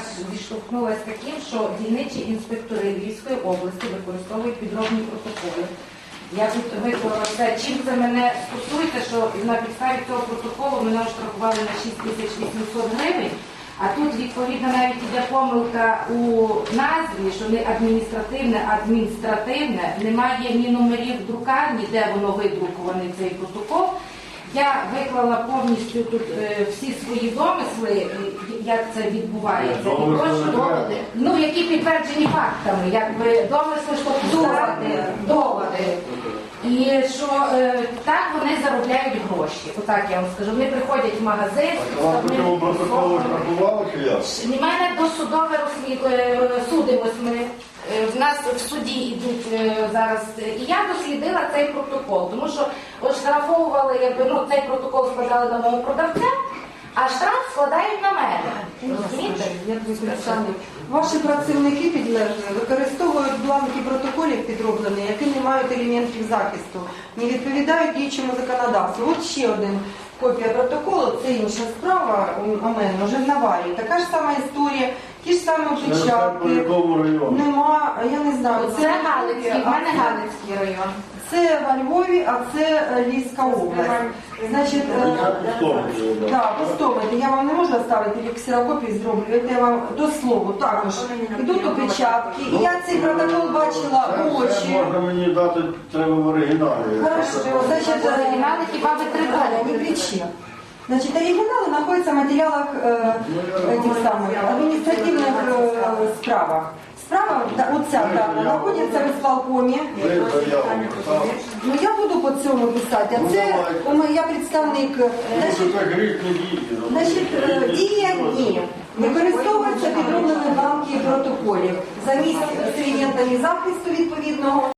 зараз зіштовхнулася з таким, що дільничі інспектори Львівської області використовують підробні протоколи. Я тут виклала це, чим це мене стосується, що на підставі цього протоколу мене оштрафували на 6 тисяч 800 гривень, а тут відповідно навіть іде помилка у назві, що не адміністративне, адміністративне, немає ні номерів друкарні, де воно видрукований цей протокол. Я виклала повністю тут е, всі свої домисли, е, як це відбувається. І Домисли прошу не треба. доводи, ну які підтверджені фактами, якби домисли, що доводи, доводи. І що е, так вони заробляють гроші. Отак я вам скажу. Вони приходять в магазин. А вам вони- протоколу чи як? у мене досудове розслідування судимось ми. Е, В нас в суді йдуть е, зараз, і я дослідила цей протокол, тому що оштрафовували, якби ну цей протокол складали на мого продавця, а штраф складають на мене. Розумієте? Ваші працівники підлежні використовують бланки протоколів підроблені, які не мають елементів захисту, не відповідають діючому законодавству. От ще один копія протоколу, це інша справа у мене, вже в Наварії. Така ж сама історія, ті ж самі печатки. якому району? Нема, я не знаю. Це Галицький, в мене а Галицький район. Це во Львові, а це е, Львівська область. Значить, е, Пустовки, да. Так, пустовити. Я вам не можу ставити як ксерокопії зроблю. Це я вам до слову також. Йдуть опечатки. І я цей протокол бачила Це у все очі. можна мені дати, треба в оригіналі. Хорошо, значить, е, Оригінали хіба ви три Галя, не кричи. Значит, оригиналы находятся в материалах э, этих самых административных э, справах. Справа, да, оця ця дата, знаходиться в ісполкомі. Ну я буду по цьому писати. А це у мене я представник. Тому Значить, що це гріх не дії. Значить, е, дія ні. Використовуються підроблені банки протоколів за місць з захисту відповідного.